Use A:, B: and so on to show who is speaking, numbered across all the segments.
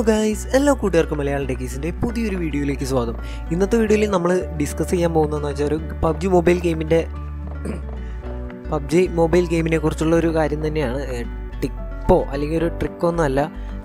A: Hello guys എല്ലാ കൂട്ടുകാർക്കും മലയാളം ടെക്കീസിന്റെ പുതിയൊരു വീഡിയോയിലേക്ക് സ്വാഗതം. ഇന്നത്തെ വീഡിയോയിൽ നമ്മൾ ഡിസ്കസ് ചെയ്യാൻ പോകുന്നതെന്ന് വെച്ചാൽ ഒരു പബ്ജി മൊബൈൽ ഗെയിമിന്റെ പബ്ജി മൊബൈൽ ഗെയിമിനെ കുറിച്ചുള്ള ഒരു കാര്യം തന്നെയാണ്. ടിപ്പോ അല്ലെങ്കിൽ ഒരു ട്രിക്കോ ഒന്നുമല്ല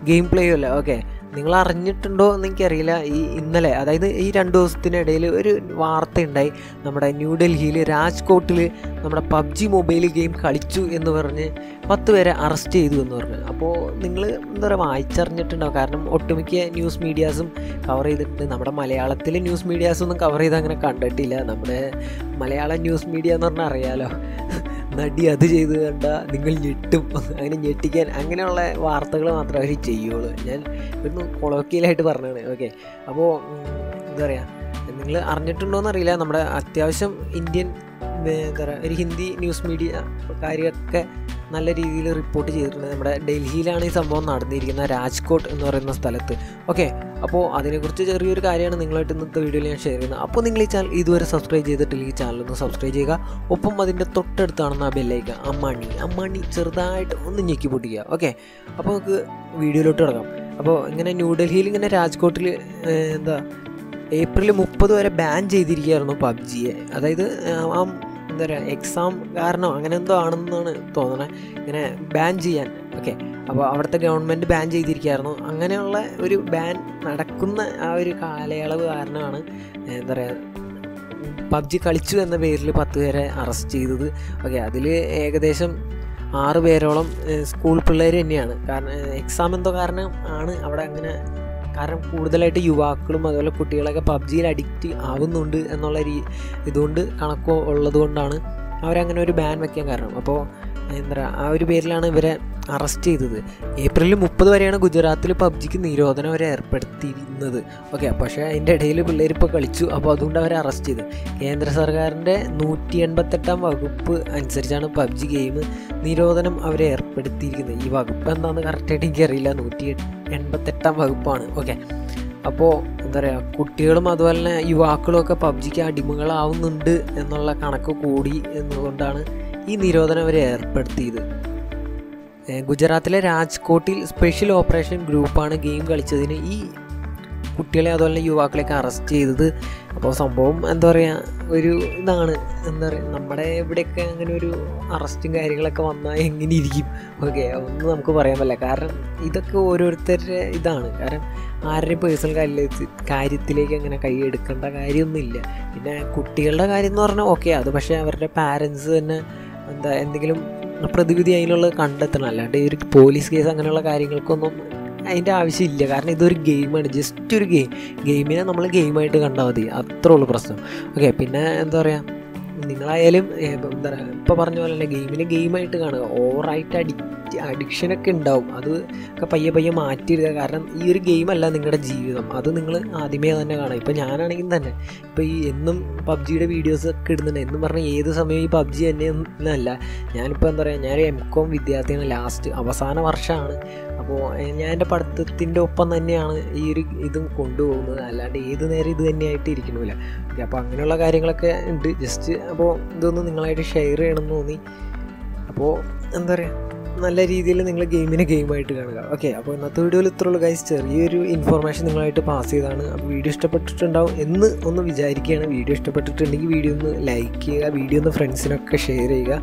A: ഗെയിം പ്ലേയോ അല്ല ഓക്കെ നിങ്ങൾ അറിഞ്ഞിട്ടുണ്ടോ എന്ന് എനിക്കറിയില്ല. ഈ ഇന്നലെ അതായത് ഈ രണ്ട് ദിവസത്തിനിടയിൽ ഒരു വാർത്ത ഉണ്ടായി നമ്മുടെ ന്യൂഡൽഹിയിൽ രാജ്കോട്ടിൽ നമ്മുടെ പബ്ജി മൊബൈൽ ഗെയിം കളിച്ചു എന്ന് പറഞ്ഞ് പത്ത് പേരെ അറസ്റ്റ് ചെയ്തു എന്ന് പറഞ്ഞു. അപ്പോൾ നിങ്ങൾ എന്താ പറയുക വായിച്ചറിഞ്ഞിട്ടുണ്ടാവും. കാരണം ഒട്ടുമിക്ക ന്യൂസ് മീഡിയാസും കവർ ചെയ്തിട്ടുണ്ട്. നമ്മുടെ മലയാളത്തിലെ ന്യൂസ് മീഡിയാസൊന്നും കവർ ചെയ്ത് അങ്ങനെ കണ്ടിട്ടില്ല. നമ്മുടെ മലയാള ന്യൂസ് മീഡിയ എന്ന് പറഞ്ഞാൽ അറിയാലോ. നടി അത് ചെയ്ത് കണ്ട നിങ്ങൾ ഞെട്ടും. അങ്ങനെ ഞെട്ടിക്കാൻ അങ്ങനെയുള്ള വാർത്തകൾ മാത്രമേ അവർ ചെയ്യുള്ളൂ. ഞാൻ ഒന്ന് കൊളോക്കിയലായിട്ട് പറഞ്ഞാണ് ഓക്കെ അപ്പോൾ എന്താ പറയുക നിങ്ങൾ അറിഞ്ഞിട്ടുണ്ടോയെന്നറിയില്ല നമ്മുടെ അത്യാവശ്യം ഇന്ത്യൻ എന്താ പറയുക ഒരു ഹിന്ദി ന്യൂസ് മീഡിയ കാര്യമൊക്കെ നല്ല രീതിയിൽ റിപ്പോർട്ട് ചെയ്തിട്ടുണ്ട്. നമ്മുടെ ഡൽഹിയിലാണ് ഈ സംഭവം നടന്നിരിക്കുന്നത് രാജ്കോട്ട് എന്ന് പറയുന്ന സ്ഥലത്ത്. ഓക്കെ അപ്പോൾ അതിനെക്കുറിച്ച് ചെറിയൊരു കാര്യമാണ് നിങ്ങളായിട്ട് ഇന്നത്തെ വീഡിയോയിൽ ഞാൻ ഷെയർ ചെയ്യുന്നത്. അപ്പോൾ നിങ്ങൾ ഈ ചാനൽ ഇതുവരെ സബ്സ്ക്രൈബ് ചെയ്തിട്ടില്ല ഈ ചാനൽ ഒന്ന് സബ്സ്ക്രൈബ് ചെയ്യുക. ഒപ്പം അതിന്റെ തൊട്ടടുത്താണെന്ന് ആ ബെല്ലൈക്ക അമ്മാണി. അമ്മാണി ചെറുതായിട്ട് ഒന്ന് ഞെക്കി പൊട്ടിക്കുക. ഓക്കെ അപ്പോൾ നമുക്ക് വീഡിയോയിലോട്ട് കിടക്കാം. അപ്പോൾ ഇങ്ങനെ ന്യൂഡൽഹിയിൽ ഇങ്ങനെ രാജ്കോട്ടിൽ എന്താ ഏപ്രിൽ മുപ്പത് വരെ ബാൻ ചെയ്തിരിക്കുകയായിരുന്നു പബ്ജിയെ. അതായത് ആ എന്താ പറയുക എക്സാം കാരണം അങ്ങനെ എന്തോ ആണെന്നാണ് തോന്നണേ. ഇങ്ങനെ ബാൻ ചെയ്യാൻ. ഓക്കെ അപ്പോൾ അവിടുത്തെ ഗവൺമെന്റ് ബാൻ ചെയ്തിരിക്കുകയായിരുന്നു അങ്ങനെയുള്ള ഒരു ബാൻ നടക്കുന്ന ആ ഒരു കാലയളവ് കാരണമാണ് എന്താ പറയുക പബ്ജി കളിച്ചു എന്ന പേരിൽ പത്ത് പേരെ അറസ്റ്റ് ചെയ്തത്. ഓക്കെ അതിൽ ഏകദേശം ആറ് പേരോളം സ്കൂൾ പിള്ളേർ തന്നെയാണ്. കാരണം എക്സാം എന്തോ കാരണം ആണ് അവിടെ അങ്ങനെ കാരണം കൂടുതലായിട്ട് യുവാക്കളും അതുപോലെ കുട്ടികളൊക്കെ പബ്ജിയിൽ അഡിക്റ്റ് ആവുന്നുണ്ട് എന്നുള്ള രീ ഇതുകൊണ്ട് കണക്കോ ഉള്ളതുകൊണ്ടാണ് അവരങ്ങനെ ഒരു ബാൻ വയ്ക്കാൻ കാരണം. അപ്പോൾ എന്താ പറയുക ആ ഒരു പേരിലാണ് ഇവരെ അറസ്റ്റ് ചെയ്തത്. ഏപ്രിൽ മുപ്പത് വരെയാണ് ഗുജറാത്തിൽ പബ്ജിക്ക് നിരോധനം വരെ ഏർപ്പെടുത്തിയിരുന്നത്. ഓക്കെ പക്ഷേ അതിന്റെ ഇടയിൽ പിള്ളേർ ഇപ്പോൾ കളിച്ചു. അപ്പോൾ അതുകൊണ്ട് അവരെ അറസ്റ്റ് ചെയ്തു. കേന്ദ്ര സർക്കാരിന്റെ നൂറ്റി എൺപത്തെട്ടാം വകുപ്പ് അനുസരിച്ചാണ് പബ്ജി ഗെയിം നിരോധനം അവരെ ഏർപ്പെടുത്തിയിരിക്കുന്നത്. ഈ വകുപ്പ് എന്താണെന്ന് കറക്റ്റായിട്ട് എനിക്കറിയില്ല. നൂറ്റി എൺപത്തെട്ടാം വകുപ്പാണ്. ഓക്കെ അപ്പോൾ എന്താ പറയുക കുട്ടികളും അതുപോലെ തന്നെ യുവാക്കളും ഒക്കെ പബ്ജിക്ക് അടിമകളാവുന്നുണ്ട് എന്നുള്ള കണക്ക് കൂടി എന്നുകൊണ്ടാണ് ഈ നിരോധനം അവർ ഏർപ്പെടുത്തിയത്. ഗുജറാത്തിലെ രാജ്കോട്ടിൽ സ്പെഷ്യൽ ഓപ്പറേഷൻ ഗ്രൂപ്പാണ് ഗെയിം കളിച്ചതിന് ഈ കുട്ടികളെ അതുപോലെ യുവാക്കളെയൊക്കെ അറസ്റ്റ് ചെയ്തത്. അപ്പോൾ സംഭവം എന്താ പറയുക ഒരു ഇതാണ്. എന്താ പറയുക നമ്മുടെ ഇവിടെയൊക്കെ അങ്ങനെ ഒരു അറസ്റ്റും കാര്യങ്ങളൊക്കെ വന്നാൽ എങ്ങനെ ഇരിക്കും ഓക്കെ ഒന്നും നമുക്ക് പറയാൻ പറ്റില്ല. കാരണം ഇതൊക്കെ ഓരോരുത്തരുടെ ഇതാണ്. കാരണം ആരുടെയും പേഴ്സണൽ കാര്യത്തിൽ കാര്യത്തിലേക്ക് അങ്ങനെ കൈയെടുക്കേണ്ട കാര്യമൊന്നുമില്ല. പിന്നെ കുട്ടികളുടെ കാര്യം എന്ന് പറഞ്ഞാൽ ഓക്കെ അത് പക്ഷേ അവരുടെ പാരൻസ് തന്നെ എന്താ എന്തെങ്കിലും പ്രതിവിധി അതിനുള്ള കണ്ടെത്തണം. അല്ലാണ്ട് ഒരു പോലീസ് കേസ് അങ്ങനെയുള്ള കാര്യങ്ങൾക്കൊന്നും അതിന്റെ ആവശ്യമില്ല. കാരണം ഇതൊരു ഗെയിമാണ്. ജസ്റ്റ് ഒരു ഗെയിം. ഗെയിമിനെ നമ്മൾ ഗെയിമായിട്ട് കണ്ടാൽ മതി. അത്രേ ഉള്ളൂ പ്രശ്നം. ഓക്കെ പിന്നെ എന്താ പറയുക നിങ്ങളായാലും എന്താ പറയുക ഇപ്പോൾ പറഞ്ഞ പോലെ തന്നെ ഗെയിമിനെ ഗെയിമായിട്ട് കാണുക. ഓവറായിട്ട് അഡിക്റ്റ് അഡിക്ഷനൊക്കെ ഉണ്ടാവും. അത് ഒക്കെ പയ്യെ പയ്യെ മാറ്റിയിടുക കാരണം ഈ ഒരു ഗെയിമല്ല നിങ്ങളുടെ ജീവിതം. അത് നിങ്ങൾ ആദ്യമേ തന്നെ കാണാം ഇപ്പോൾ ഞാനാണെങ്കിൽ തന്നെ. ഇപ്പോൾ ഈ എന്നും പബ്ജിയുടെ വീഡിയോസ് ഒക്കെ ഇടുന്നുണ്ട്. എന്നും പറഞ്ഞാൽ ഏത് സമയം ഈ പബ്ജി തന്നെ എന്നല്ല. ഞാനിപ്പോൾ എന്താ പറയുക ഞാൻ എം കോം വിദ്യാർത്ഥിയാണ് ലാസ്റ്റ് അവസാന വർഷമാണ്. അപ്പോൾ ഞാൻ എന്റെ പഠിത്തത്തിന്റെ ഒപ്പം തന്നെയാണ് ഈ ഒരു ഇതും കൊണ്ടുപോകുന്നത്. അല്ലാണ്ട് ഏത് നേരം ഇത് തന്നെയായിട്ട് ഇരിക്കണമില്ല അപ്പോൾ അങ്ങനെയുള്ള കാര്യങ്ങളൊക്കെ ഉണ്ട്. ജസ്റ്റ് അപ്പോൾ ഇതൊന്ന് നിങ്ങളായിട്ട് ഷെയർ ചെയ്യണമെന്ന് തോന്നി. അപ്പോൾ എന്താ പറയുക നല്ല രീതിയിൽ നിങ്ങൾ ഗെയിമിനെ ഗെയിമായിട്ട് കാണുക. ഓക്കെ അപ്പോൾ ഇന്നത്തെ വീഡിയോയിൽ ഇത്രയുള്ള ഗൈസ് ചെറിയൊരു ഇൻഫർമേഷൻ നിങ്ങളായിട്ട് പാസ് ചെയ്താണ് അപ്പോൾ വീഡിയോ ഇഷ്ടപ്പെട്ടിട്ടുണ്ടാവും എന്ന് ഒന്ന് വിചാരിക്കുകയാണ്. വീഡിയോ ഇഷ്ടപ്പെട്ടിട്ടുണ്ടെങ്കിൽ വീഡിയോ ഒന്ന് ലൈക്ക് ചെയ്യുക വീഡിയോ ഒന്ന് ഫ്രണ്ട്സിനൊക്കെ ഷെയർ ചെയ്യുക.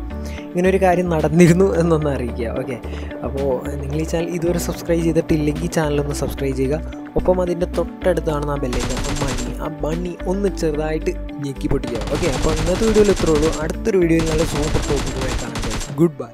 A: ഇങ്ങനെ ഒരു കാര്യം നടന്നിരുന്നു എന്നൊന്ന് അറിയിക്കുക. ഓക്കെ അപ്പോൾ നിങ്ങൾ ഈ ചാനൽ ഇതുവരെ സബ്സ്ക്രൈബ് ചെയ്തിട്ടില്ലെങ്കിൽ ചാനലൊന്ന് സബ്സ്ക്രൈബ് ചെയ്യുക. ഒപ്പം അതിന്റെ തൊട്ടടുത്താണ് ആ ബെല്ലേക്ക് ആ മണി ആ മണി ഒന്ന് ചെറുതായിട്ട് ഞെക്കി പൊട്ടിക്കുക ഓക്കെ അപ്പോൾ ഇന്നത്തെ വീഡിയോയിൽ ഇത്രേ ഉള്ളൂ. അടുത്തൊരു വീഡിയോയിൽ നല്ല സൂപ്പർ ടോപ്പിക്കുമായി കാണാം ഗുഡ് ബൈ